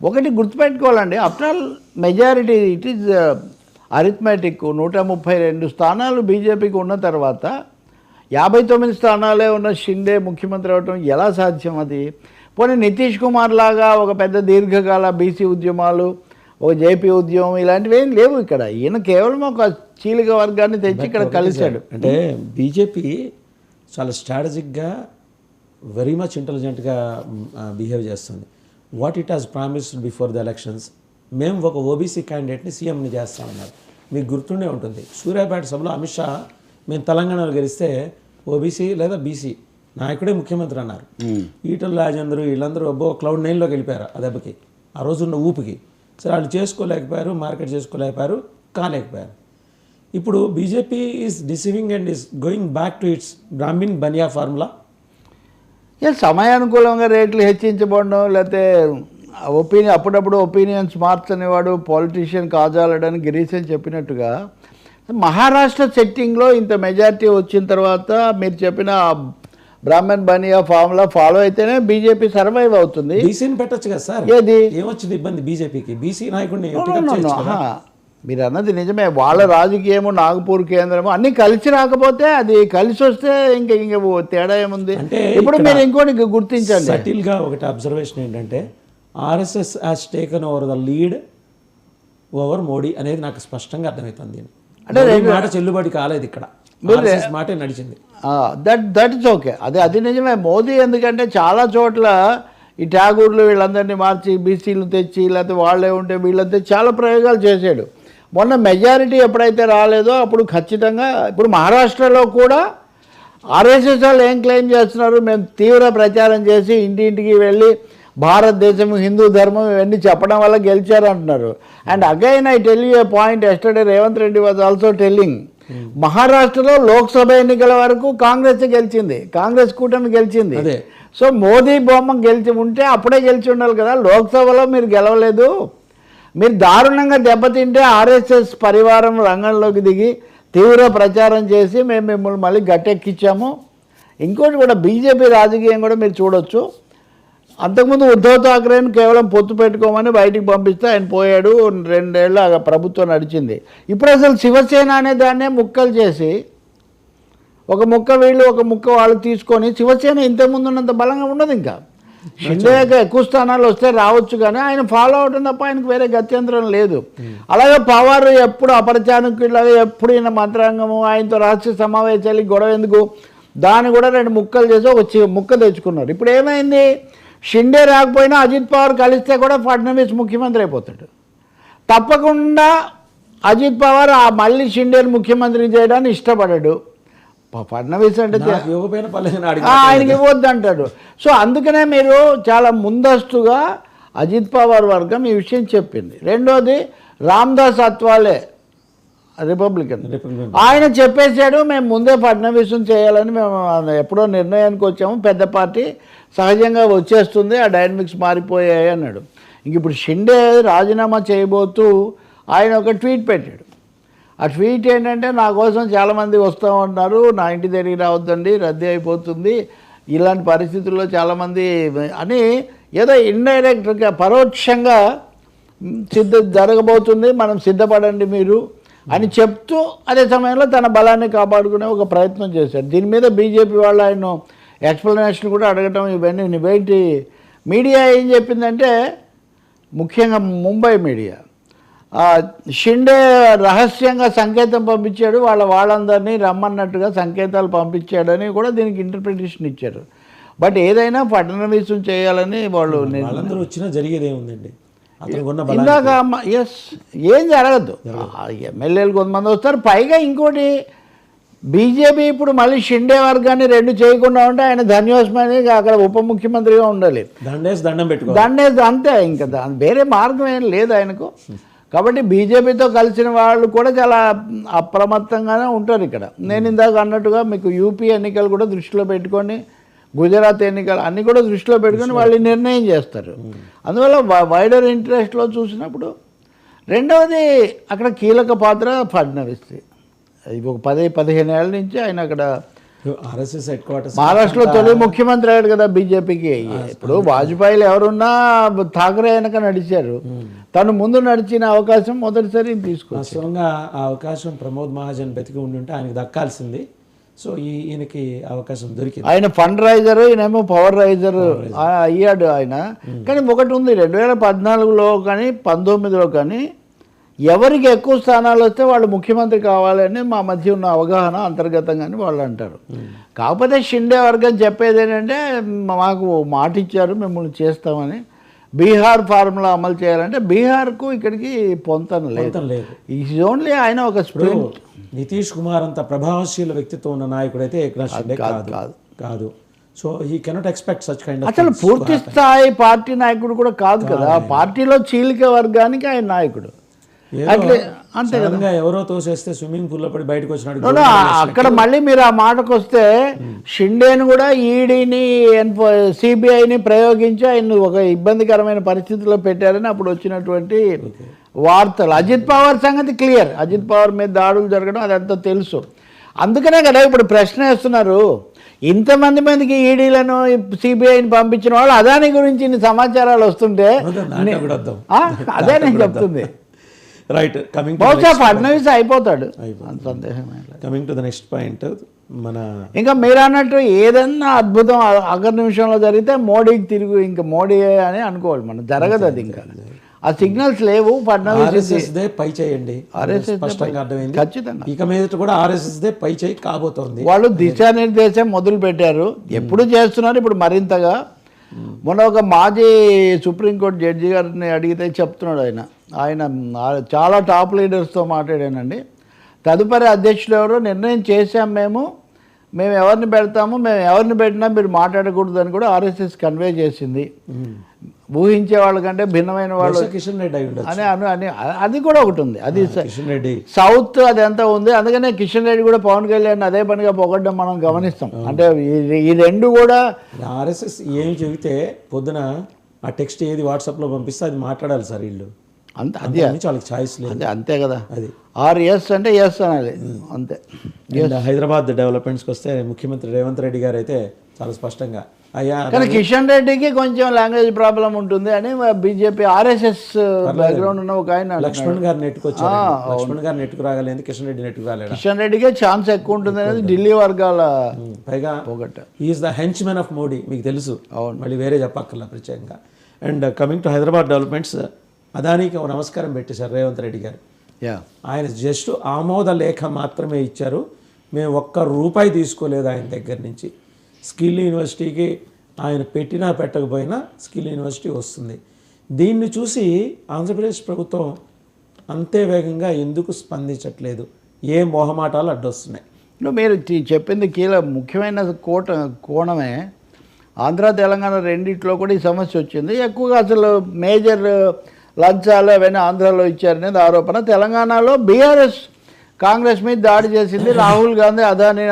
ఒకటి గుర్తుపెట్టుకోవాలండి. After all majority it is arithmetic నూట ముప్పై రెండు స్థానాలు బీజేపీకి ఉన్న తర్వాత యాభై తొమ్మిది స్థానాలే ఉన్న షిండే ముఖ్యమంత్రి అవటం ఎలా సాధ్యం అది? పోనీ నితీష్ కుమార్ లాగా ఒక పెద్ద దీర్ఘకాల బీసీ ఉద్యమాలు ఒక జేపీ ఉద్యమం ఇలాంటివి ఏం లేవు ఇక్కడ. ఈయన కేవలం ఒక చీలిక వర్గాన్ని తెచ్చి ఇక్కడ కలిశాడు. అంటే బీజేపీ చాలా స్ట్రాటజిక్గా వెరీ మచ్ ఇంటెలిజెంట్గా బిహేవ్ చేస్తుంది. What it has promised before the elections మేము ఒక ఓబీసీ క్యాండిడేట్ని సీఎంని చేస్తామన్నారు మీకు గుర్తుండే ఉంటుంది. సూర్యాపేట సభలో అమిత్ షా మేము తెలంగాణలో గెలిస్తే ఓబీసీ లేదా బీసీ నాయకుడే ముఖ్యమంత్రి అన్నారు. ఈటల రాజేందర్ వీళ్ళందరూ అబ్బో క్లౌడ్ నైన్లోకి వెళ్ళిపోయారు ఆ దెబ్బకి. ఆ రోజున్న ఊపికి. సరే వాళ్ళు చేసుకోలేకపోయారు మార్కెట్ చేసుకోలేకపోయారు కాలేకపోయారు. ఇప్పుడు BJP is deceiving and is going back to its Brahmin bania formula సమయానుకూలంగా రేట్లు హెచ్చించబడడం లేకపోతే ఒపీనియన్ అప్పుడప్పుడు ఒపీనియన్స్ మార్చనివాడు పాలిటీషియన్ కాజాలడని గిరీశన్ చెప్పినట్టుగా మహారాష్ట్ర సెట్టింగ్లో ఇంత మెజారిటీ వచ్చిన తర్వాత మీరు చెప్పిన బ్రాహ్మణ్ బనియా ఫార్ములా ఫాలో అయితేనే బీజేపీ సర్వైవ్ అవుతుంది. బీసీని పెట్టొచ్చు కదా సార్? ఏది? ఏమొచ్చింది ఇబ్బంది బీజేపీకి? బీసీ నాయకుడిని మీరు అన్నది నిజమే. వాళ్ళ రాజకీయము నాగపూర్ కేంద్రము అన్నీ కలిసి రాకపోతే అది కలిసి వస్తే ఇంక ఇంక తేడా ఏముంది? అంటే ఇప్పుడు మీరు ఇంకోటి గుర్తించండి. Subtle గా ఒకటి అబ్జర్వేషన్ ఏంటంటే RSS has taken over the lead over Modi అనేది నాకు స్పష్టంగా అర్థమవుతుంది అంటే మాట చెల్లుబాటు కాలేదు ఇక్కడ. మాటే నడిచింది. దట్ దట్ ఇస్ ఓకే అదే అది నిజమే. మోదీ ఎందుకంటే చాలా చోట్ల ఈ ట్యాగూర్లు వీళ్ళందరినీ మార్చి బీసీలు తెచ్చి లేకపోతే వాళ్ళే ఉంటే వీళ్ళంతా చాలా ప్రయోగాలు చేశాడు. మొన్న మెజారిటీ ఎప్పుడైతే రాలేదో అప్పుడు ఖచ్చితంగా ఇప్పుడు మహారాష్ట్రలో కూడా ఆర్ఎస్ఎస్ వాళ్ళు ఏం క్లెయిమ్ చేస్తున్నారు? మేము తీవ్ర ప్రచారం చేసి ఇంటింటికి వెళ్ళి భారతదేశం హిందూ ధర్మం ఇవన్నీ చెప్పడం వల్ల గెలిచారు అంటున్నారు and again I tell you a point yesterday Revanth Reddy was also telling మహారాష్ట్రలో లోక్సభ ఎన్నికల వరకు కాంగ్రెస్ గెలిచింది. కాంగ్రెస్ కూటమి గెలిచింది. సో మోదీ బొమ్మ గెలిచి ఉంటే అప్పుడే గెలిచి ఉండాలి కదా. లోక్సభలో మీరు గెలవలేదు. మీరు దారుణంగా దెబ్బతింటే ఆర్ఎస్ఎస్ పరివారం రంగంలోకి దిగి తీవ్ర ప్రచారం చేసి మేము మిమ్మల్ని మళ్ళీ గట్టెక్కించాము. ఇంకోటి కూడా బీజేపీ రాజకీయం కూడా మీరు చూడొచ్చు. అంతకుముందు ఉద్ధవ్ ఠాక్రేని కేవలం పొత్తు పెట్టుకోమని బయటికి పంపిస్తే ఆయన పోయాడు రెండేళ్ళు ఆ ప్రభుత్వం నడిచింది. ఇప్పుడు అసలు శివసేన అనే దాన్నే ముక్కలు చేసి ఒక ముక్క వీళ్ళు ఒక ముక్క వాళ్ళు తీసుకొని శివసేన ఇంతకుముందు ఉన్నంత బలంగా ఉండదు ఇంకా. షిండేకి ఎక్కువ స్థానాలు వస్తే రావచ్చు కానీ ఆయన ఫాలో అవడం తప్ప ఆయనకు వేరే గత్యంతరం లేదు. అలాగే పవార్ ఎప్పుడు అపరచానుకులాగా ఎప్పుడు ఈయన మంత్రాంగము ఆయనతో రాష్ట్ర సమావేశాలు గొడవ ఎందుకు? దాన్ని కూడా రెండు ముక్కలు చేసి ఒక ముక్క తెచ్చుకున్నారు. ఇప్పుడు ఏమైంది? షిండే రాకపోయినా అజిత్ పవార్ కలిస్తే కూడా ఫడ్నవీస్ ముఖ్యమంత్రి అయిపోతాడు. తప్పకుండా అజిత్ పవార్ ఆ మళ్ళీ షిండేని ముఖ్యమంత్రి చేయడానికి ఇష్టపడాడు. ఫడ్నవీస్ అంటే ఇవ్వకపోయినా పర్లేదు ఆయనకి ఇవ్వద్దు అంటాడు. సో అందుకనే మీరు చాలా ముందస్తుగా అజిత్ పవార్ వర్గం ఈ విషయం చెప్పింది. రెండోది రామ్దాస్ అత్వాలే రిపబ్లికన్. రిపబ్లికన్. ఆయన చెప్పేశాడు మేము ముందే ఫడ్నవీసం చేయాలని మేము ఎప్పుడో నిర్ణయానికి వచ్చాము. పెద్ద పార్టీ సహజంగా వచ్చేస్తుంది ఆ డైనమిక్స్ మారిపోయాయి అన్నాడు. ఇంక ఇప్పుడు షిండే రాజీనామా చేయబోతూ ఆయన ఒక ట్వీట్ పెట్టాడు. ఆ ట్వీట్ ఏంటంటే నా కోసం చాలామంది వస్తూ ఉన్నారు నా ఇంటి దగ్గరికి రావద్దండి రద్దీ అయిపోతుంది ఇలాంటి పరిస్థితుల్లో చాలామంది అని ఏదో ఇండైరెక్ట్గా పరోక్షంగా సిద్ధ జరగబోతుంది మనం సిద్ధపడండి మీరు అని చెప్తూ అదే సమయంలో తన బలాన్ని కాపాడుకునే ఒక ప్రయత్నం చేశారు దీని మీద బీజేపీ వాళ్ళు ఆయన ఎక్స్ప్లెనేషన్ కూడా అడగటం ఇవన్నీ ఇవేంటి మీడియా ఏం చెప్పిందంటే ముఖ్యంగా ముంబై మీడియా. షిండే రహస్యంగా సంకేతం పంపించాడు వాళ్ళ వాళ్ళందరినీ రమ్మన్నట్టుగా సంకేతాలు పంపించాడని కూడా దీనికి ఇంటర్ప్రిటేషన్ ఇచ్చారు. బట్ ఏదైనా ఫడ్నవీసం చేయాలని వాళ్ళు వాళ్ళందరూ వచ్చినా జరిగేది ఏముందండి? ఇందాక ఎస్ ఏం జరగదు. ఎమ్మెల్యేలు కొంతమంది వస్తారు పైగా ఇంకోటి బీజేపీ ఇప్పుడు మళ్ళీ షిండే వర్గాన్ని రెండు చేయకుండా ఉంటే ఆయన ధన్యోస్మని అక్కడ ఉప ముఖ్యమంత్రిగా ఉండాలి దండేసి దండం పెట్టుకో దాన్ని అంతే ఇంకా వేరే మార్గం ఏం లేదు ఆయనకు. కాబట్టి బీజేపీతో కలిసిన వాళ్ళు కూడా చాలా అప్రమత్తంగానే ఉంటారు ఇక్కడ. నేను ఇందాక అన్నట్టుగా మీకు యూపీ ఎన్నికలు కూడా దృష్టిలో పెట్టుకొని గుజరాత్ ఎన్నికలు అన్నీ కూడా దృష్టిలో పెట్టుకొని వాళ్ళు నిర్ణయం చేస్తారు. అందువల్ల వైడర్ ఇంట్రెస్ట్లో చూసినప్పుడు రెండవది అక్కడ కీలక పాత్ర ఫడ్నవీస్. ఇది ఒక పది పదిహేను ఏళ్ళ నుంచి ఆయన అక్కడ ఆర్ఎస్ఎస్ హెడ్ క్వార్టర్స్ మహారాష్ట్రలో తొలి ముఖ్యమంత్రి అయ్యాడు కదా బీజేపీకి. ఇప్పుడు వాజ్పేయిలు ఎవరున్నా ఠాకరే వెనక నడిచారు. తను ముందు నడిచిన అవకాశం మొదటిసారి తీసుకో వాస్తవంగా ఆ అవకాశం ప్రమోద్ మహాజన్ బతికి ఉండుంటే ఆయనకి దక్కాల్సింది. సో ఈ ఈయనకి అవకాశం దొరికింది. ఆయన ఫండ్ రైజర్ ఈయనేమో పవర్ రైజర్ అయ్యాడు ఆయన. కానీ ఒకటి ఉంది రెండు వేల పద్నాలుగులో కానీ పంతొమ్మిదిలో కానీ ఎవరికి ఎక్కువ స్థానాలు వస్తే వాళ్ళు ముఖ్యమంత్రి కావాలని మా మధ్య ఉన్న అవగాహన అంతర్గతంగానే వాళ్ళు అంటారు. కాకపోతే షిండే వర్గం చెప్పేది ఏంటంటే మాకు మాట ఇచ్చారు మిమ్మల్ని చేస్తామని. బీహార్ ఫార్ములా అమలు చేయాలంటే బీహార్కు ఇక్కడికి పొంతన లేదు. ఈజ్ ఓన్లీ ఆయన ఒక స్ప్రింట్. నితీష్ కుమార్ అంత ప్రభావశీల వ్యక్తిత్వం ఉన్న ఏకనాథ్ షిండే కాదు, కాదు. కాదు. So he cannot expect such kind అసలు పూర్తి స్థాయి పార్టీ నాయకుడు కూడా కాదు. కదా. పార్టీలో చీలిక వర్గానికి ఆయన నాయకుడు. అట్లే అంతే గా ఎవరో తోసేస్తే స్విమ్మింగ్ పూల్లో పడి బయటకు వచ్చినాడు అక్కడ మళ్ళీ మీరు ఆ మాటకు వస్తే షిండేని కూడా ఈడీని సిబిఐని ప్రయోగించి ఆయన ఒక ఇబ్బందికరమైన పరిస్థితిలో పెట్టారని అప్పుడు వచ్చినటువంటి వార్తలు. అజిత్ పవార్ సంగతి క్లియర్. అజిత్ పవార్ మీద దాడులు జరగడం అదంతా తెలుసు. అందుకనే కదా ఇప్పుడు ప్రశ్న వేస్తున్నారు. ఇంతమంది మందికి ఈడీలను సిబిఐని పంపించిన వాళ్ళు అదాని గురించి ఇన్ని సమాచారాలు వస్తుంటే అదే నేను చెప్తుంది. రైట్ కమింగ్ బహుశా ఫడ్నవీస్ అయిపోతాడు. సందేహమే. Coming to the next point మన ఇంకా మీరు అన్నట్టు ఏదన్నా అద్భుతం అగర్ నిమిషంలో జరిగితే మోడీకి తిరుగు ఇంకా మోడీ అని అనుకోవాలి మనం. జరగదు అది ఇంకా. ఆ సిగ్నల్స్ లేవు ఫడ్నవీస్ దే పై చేయండి. స్పష్టంగా అర్థమైంది. ఖచ్చితంగా. ఇక మీదట కూడా ఆర్ఎస్ఎస్ దే పై చేయి కాబోతోంది. వాళ్ళు దిశానిర్దేశం మొదలు పెట్టారు ఎప్పుడు చేస్తున్నారు? ఇప్పుడు మరింతగా. మొన్న ఒక మాజీ సుప్రీంకోర్టు జడ్జి గారిని అడిగితే చెప్తున్నాడు ఆయన. ఆయన చాలా టాప్ లీడర్స్తో మాట్లాడానండి. తదుపరి అధ్యక్షులు ఎవరో నిర్ణయం చేశాం మేము. మేము ఎవరిని పెడతాము మేము ఎవరిని పెట్టినా మీరు మాట్లాడకూడదని కూడా ఆర్ఎస్ఎస్ కన్వే చేసింది. ఊహించే వాళ్ళకంటే భిన్నమైన వాళ్ళు కిషన్ రెడ్డి అని అను అని అది కూడా ఒకటి ఉంది. అది కిషన్ రెడ్డి. సౌత్ అదంతా ఉంది. అందుకనే కిషన్ రెడ్డి కూడా పవన్ కళ్యాణ్ అదే పనిగా పొగడ్డం మనం గమనిస్తాం. అంటే ఈ- ఈ రెండు కూడా ఆర్ఎస్ఎస్ ఏమి చెబితే పొద్దున ఆ టెక్స్ట్ ఏది వాట్సాప్లో పంపిస్తే అది మాట్లాడాలి సార్ వీళ్ళు. అంత అది. వాళ్ళకి ఛాయిస్ లేదు. అదే అంతే కదా. అది. ఆర్ ఎస్ అంటే ఎస్ అనాలి. అంతే. హైదరాబాద్ డెవలప్మెంట్స్కి వస్తే ముఖ్యమంత్రి రేవంత్ రెడ్డి గారు అయితే చాలా స్పష్టంగా అయ్యా కానీ కిషన్ రెడ్డికి కొంచెం లాంగ్వేజ్ ప్రాబ్లం ఉంటుంది అని బీజేపీ ఆర్ఎస్ఎస్ బ్యాక్గ్రౌండ్ ఉన్న ఒక ఆయన. లక్ష్మణ్ గారు నెట్టుకొచ్చారు లక్ష్మణ్ గారు నెట్టుకు రాగలేదు కిషన్ రెడ్డి నెట్టుకు రాలేడా కిషన్ రెడ్డికే ఛాన్స్ ఎక్కువ ఉంటుంది అనేది ఢిల్లీ వర్గాల పైగా ఒకటి is the henchman of Modi మీకు తెలుసు. మళ్ళీ వేరే చెప్పక్కర్లా ప్రత్యేకంగా. And coming to Hyderabad developments అదానికి ఒక నమస్కారం పెట్టేశారు రేవంత్ రెడ్డి గారు. యా. ఆయన జస్ట్ ఆమోద లేఖ మాత్రమే ఇచ్చారు. మేము ఒక్క రూపాయి తీసుకోలేదు ఆయన దగ్గర నుంచి. స్కిల్ యూనివర్సిటీకి ఆయన పెట్టినా పెట్టకపోయినా స్కిల్ యూనివర్సిటీ వస్తుంది. దీన్ని చూసి ఆంధ్రప్రదేశ్ ప్రభుత్వం అంతే వేగంగా ఎందుకు స్పందించట్లేదు? ఏ మోహమాటాలు అడ్డొస్తున్నాయి? మీరు చెప్పింది కీల ముఖ్యమైన కోట కోణమే ఆంధ్ర తెలంగాణ రెండిట్లో కూడా ఈ సమస్య వచ్చింది. ఎక్కువగా అసలు మేజర్ లంచాలు అవన్నీ ఆంధ్రాలో ఇచ్చారనేది ఆరోపణ. తెలంగాణలో బీఆర్ఎస్ కాంగ్రెస్ మీద దాడి చేసింది రాహుల్ గాంధీ అదానీ